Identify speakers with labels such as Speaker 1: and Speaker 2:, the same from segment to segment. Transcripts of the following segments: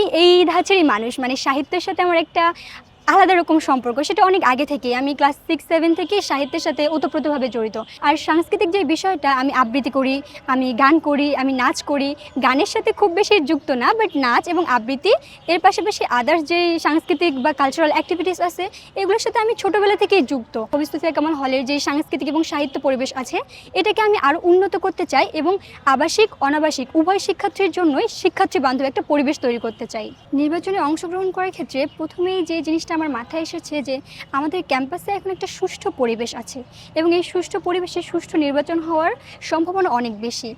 Speaker 1: আমি এই ধাঁচেরই মানুষ মানে সাহিত্যের সাথে আমার একটা আলাদা রকম সম্পর্ক, সেটা অনেক আগে থেকে আমি ক্লাস সিক্স সেভেন থেকে সাহিত্যের সাথে ওতপ্রোতভাবে জড়িত। আর সাংস্কৃতিক যে বিষয়টা, আমি আবৃত্তি করি, আমি গান করি, আমি নাচ করি, গানের সাথে খুব বেশি যুক্ত না বাট নাচ এবং আবৃত্তি, এর পাশাপাশি আদার্স যে সাংস্কৃতিক বা কালচারাল অ্যাক্টিভিটিস আছে, এগুলোর সাথে আমি ছোটোবেলা থেকেই যুক্ত। কবি সুফিয়া কামাল হলের যে সাংস্কৃতিক এবং সাহিত্য পরিবেশ আছে, এটাকে আমি আরও উন্নত করতে চাই এবং আবাসিক, অনাবাসিক, উভয় শিক্ষার্থীর জন্যই শিক্ষার্থী বান্ধব একটা পরিবেশ তৈরি করতে চাই। নির্বাচনে অংশগ্রহণ করার ক্ষেত্রে প্রথমেই যে জিনিসটা আমার মাথায় এসেছে যে আমাদের ক্যাম্পাসে এখন একটা সুষ্ঠু পরিবেশ আছে এবং এই সুষ্ঠু পরিবেশে সুষ্ঠু নির্বাচন হওয়ার সম্ভাবনা অনেক বেশি।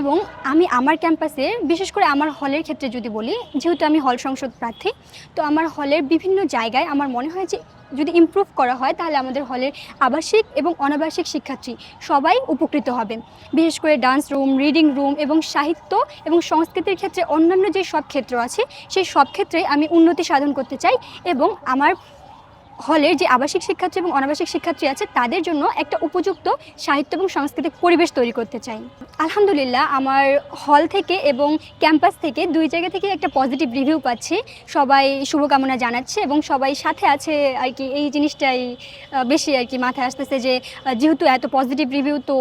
Speaker 1: এবং আমি আমার ক্যাম্পাসে, বিশেষ করে আমার হলের ক্ষেত্রে যদি বলি, যেহেতু আমি হল সংসদ প্রার্থী, তো আমার হলের বিভিন্ন জায়গায় আমার মনে হয় যে যদি ইম্প্রুভ করা হয়, তাহলে আমাদের হলের আবাসিক এবং অনাবাসিক শিক্ষার্থী সবাই উপকৃত হবে। বিশেষ করে ডান্স রুম রিডিং রুম এবং সাহিত্য এবং সংস্কৃতির ক্ষেত্রে অন্যান্য যে সব ক্ষেত্র আছে, সেই সব ক্ষেত্রে আমি উন্নতি সাধন করতে চাই এবং আমার হলের যে আবাসিক শিক্ষার্থী এবং অনাবাসিক শিক্ষার্থী আছে, তাদের জন্য একটা উপযুক্ত সাহিত্য এবং সাংস্কৃতিক পরিবেশ তৈরি করতে চাই। আলহামদুলিল্লাহ, আমার হল থেকে এবং ক্যাম্পাস থেকে দুই জায়গা থেকে একটা পজিটিভ রিভিউ পাচ্ছি। সবাই শুভকামনা জানাচ্ছে এবং সবাই সাথে আছে আর কি, এই জিনিসটাই বেশি আর কি মাথায় আসতেছে যে যেহেতু এত পজিটিভ রিভিউ তো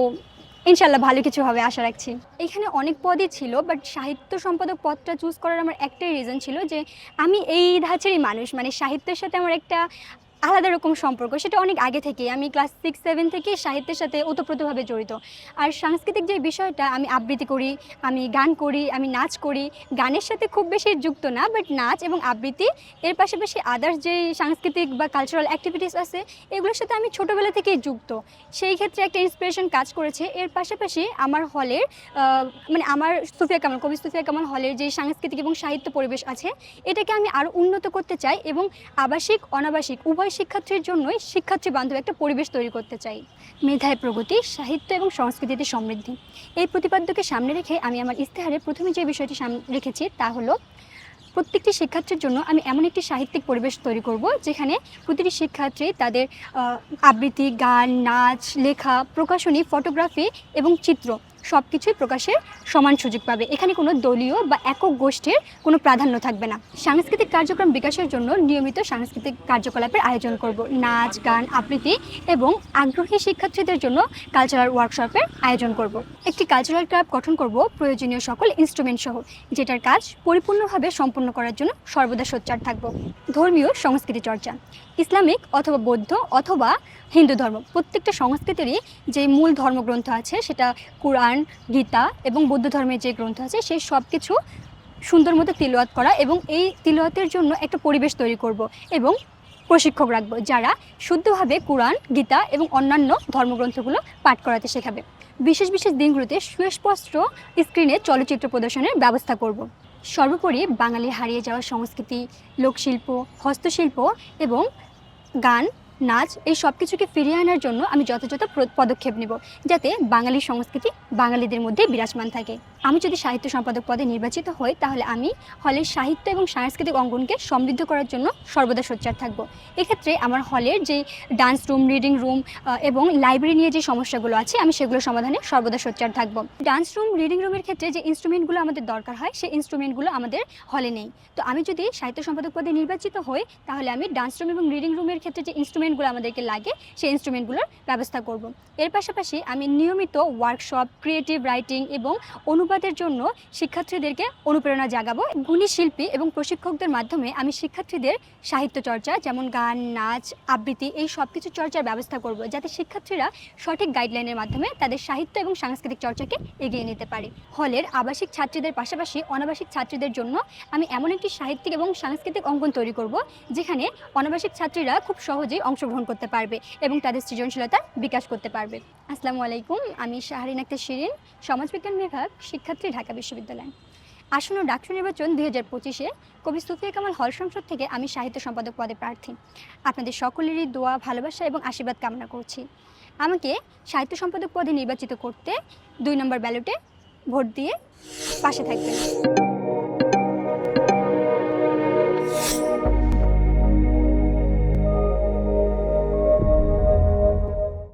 Speaker 1: ইনশাল্লাহ ভালো কিছু হবে আশা রাখছি। এখানে অনেক পদই ছিল বাট সাহিত্য সম্পাদক পদটা চুজ করার আমার একটাই রিজন ছিল যে, আমি এই ধাঁচেরই মানুষ। মানে সাহিত্যের সাথে আমার একটা আলাদা রকম সম্পর্ক, সেটা অনেক আগে থেকে আমি ক্লাস সিক্স সেভেন থেকে সাহিত্যের সাথে ওতপ্রোতভাবে জড়িত। আর সাংস্কৃতিক যে বিষয়টা, আমি আবৃত্তি করি, আমি গান করি, আমি নাচ করি, গানের সাথে খুব বেশি যুক্ত না বাট নাচ এবং আবৃত্তি, এর পাশাপাশি আদার্স যে সাংস্কৃতিক বা কালচারাল অ্যাক্টিভিটিস আছে, এগুলোর সাথে আমি ছোটোবেলা থেকেই যুক্ত। সেই ক্ষেত্রে একটা ইন্সপিরেশন কাজ করেছে। এর পাশাপাশি আমার হলের মানে আমার সুফিয়া কামাল, কবি সুফিয়া কামাল হলের যে সাংস্কৃতিক এবং সাহিত্য পরিবেশ আছে, এটাকে আমি আরও উন্নত করতে চাই এবং আবাসিক, অনাবাসিক, উভয় শিক্ষার্থীর জন্যই শিক্ষার্থী বান্ধব একটা পরিবেশ তৈরি করতে চাই। মেধায় প্রগতি, সাহিত্য এবং সংস্কৃতিতে সমৃদ্ধি। এই প্রতিপাদ্যকে সামনে রেখে আমি আমার ইস্তেহারে প্রথমে যে বিষয়টি সামনে রেখেছি তা হলো, প্রত্যেকটি শিক্ষার্থীর জন্য আমি এমন একটি সাহিত্যিক পরিবেশ তৈরি করব যেখানে প্রতিটি শিক্ষার্থী তাদের আবৃত্তি, গান, নাচ, লেখা, প্রকাশনী, ফটোগ্রাফি এবং চিত্র সব কিছুই প্রকাশের সমান সুযোগ পাবে। এখানে কোনো দলীয় বা একক গোষ্ঠীর কোনো প্রাধান্য থাকবে না। সাংস্কৃতিক কার্যক্রম বিকাশের জন্য নিয়মিত সাংস্কৃতিক কার্যকলাপের আয়োজন করব। নাচ, গান, আবৃত্তি এবং আগ্রহী শিক্ষার্থীদের জন্য কালচারাল ওয়ার্কশপের আয়োজন করব। একটি কালচারাল ক্লাব গঠন করব প্রয়োজনীয় সকল ইনস্ট্রুমেন্ট সহ, যেটার কাজ পরিপূর্ণভাবে সম্পন্ন করার জন্য সর্বদা সোচ্চার থাকব। ধর্মীয় সংস্কৃতি চর্চা, ইসলামিক অথবা বৌদ্ধ অথবা হিন্দু ধর্ম। প্রত্যেকটা সংস্কৃতিরই যে মূল ধর্মগ্রন্থ আছে, সেটা কোরআন গীতা এবং বৌদ্ধ ধর্মের যে গ্রন্থ আছে, সেই সব কিছু সুন্দর মতো তিলওয়াত করা এবং এই তিলওয়াতের জন্য একটা পরিবেশ তৈরি করব এবং প্রশিক্ষক রাখব যারা শুদ্ধভাবে কোরআন, গীতা এবং অন্যান্য ধর্মগ্রন্থগুলো পাঠ করাতে শেখাবে। বিশেষ বিশেষ দিনগুলোতে সুস্পষ্ট স্ক্রিনে চলচ্চিত্র প্রদর্শনের ব্যবস্থা করব। সর্বোপরি বাঙালি হারিয়ে যাওয়া সংস্কৃতি, লোকশিল্প, হস্তশিল্প এবং গান নাচ, এই সব কিছুকে ফিরিয়ে আনার জন্য আমি যথাযথ পদক্ষেপ নেব, যাতে বাঙালি সংস্কৃতি বাঙালিদের মধ্যে বিরাজমান থাকে। আমি যদি সাহিত্য সম্পাদক পদে নির্বাচিত হই, তাহলে আমি হলের সাহিত্য এবং সাংস্কৃতিক অঙ্গনকে সমৃদ্ধ করার জন্য সর্বদা সোচ্চার থাকব। এক্ষেত্রে আমার হলের যে ডান্স রুম, রিডিং রুম এবং লাইব্রেরি নিয়ে যে সমস্যাগুলো আছে, আমি সেগুলো সমাধানে সর্বদা সোচ্চার থাকব। ডান্স রুম, রিডিং রুমের ক্ষেত্রে যে ইনস্ট্রুমেন্টগুলো আমাদের দরকার হয়, সেই ইনস্ট্রুমেন্টগুলো আমাদের হলে নেই। তো আমি যদি সাহিত্য সম্পাদক পদে নির্বাচিত হই, তাহলে আমি ডান্স রুম এবং রিডিং রুমের ক্ষেত্রে যে ইনস্ট্রুমেন্টগুলো আমাদেরকে লাগে, সেই ইনস্ট্রুমেন্টগুলোর ব্যবস্থা করব। এর পাশাপাশি আমি নিয়মিত ওয়ার্কশপ ক্রিয়েটিভ রাইটিং এবং অনুবাদের জন্য শিক্ষার্থীদেরকে অনুপ্রেরণা জাগাবো। গুণী শিল্পী এবং প্রশিক্ষকদের মাধ্যমে আমি শিক্ষার্থীদের সাহিত্য চর্চা, যেমন গান, নাচ, আবৃত্তি এই সব কিছু চর্চার ব্যবস্থা করব, যাতে শিক্ষার্থীরা সঠিক গাইডলাইনের মাধ্যমে তাদের সাহিত্য এবং সাংস্কৃতিক চর্চাকে এগিয়ে নিতে পারে। হলের আবাসিক ছাত্রীদের পাশাপাশি অনাবাসিক ছাত্রীদের জন্য আমি এমন একটি সাহিত্যিক এবং সাংস্কৃতিক অঙ্গন তৈরি করব, যেখানে অনাবাসিক ছাত্রীরা খুব সহজেই অংশগ্রহণ করতে পারবে এবং তাদের সৃজনশীলতার বিকাশ করতে পারবে। আসসালামু আলাইকুম, আমি শাহরিন আক্তার শিরিন, সমাজবিজ্ঞান বিভাগ, শিক্ষার্থী, ঢাকা বিশ্ববিদ্যালয়। আসন্ন ডাকসু নির্বাচন দুই হাজার পঁচিশে কবি সুফিয়া কামাল হল সংসদ থেকে আমি সাহিত্য সম্পাদক পদে প্রার্থী। আপনাদের সকলেরই দোয়া, ভালোবাসা এবং আশীর্বাদ কামনা করছি। আমাকে সাহিত্য সম্পাদক পদে নির্বাচিত করতে দুই নম্বর ব্যালটে ভোট দিয়ে পাশে থাকবেন।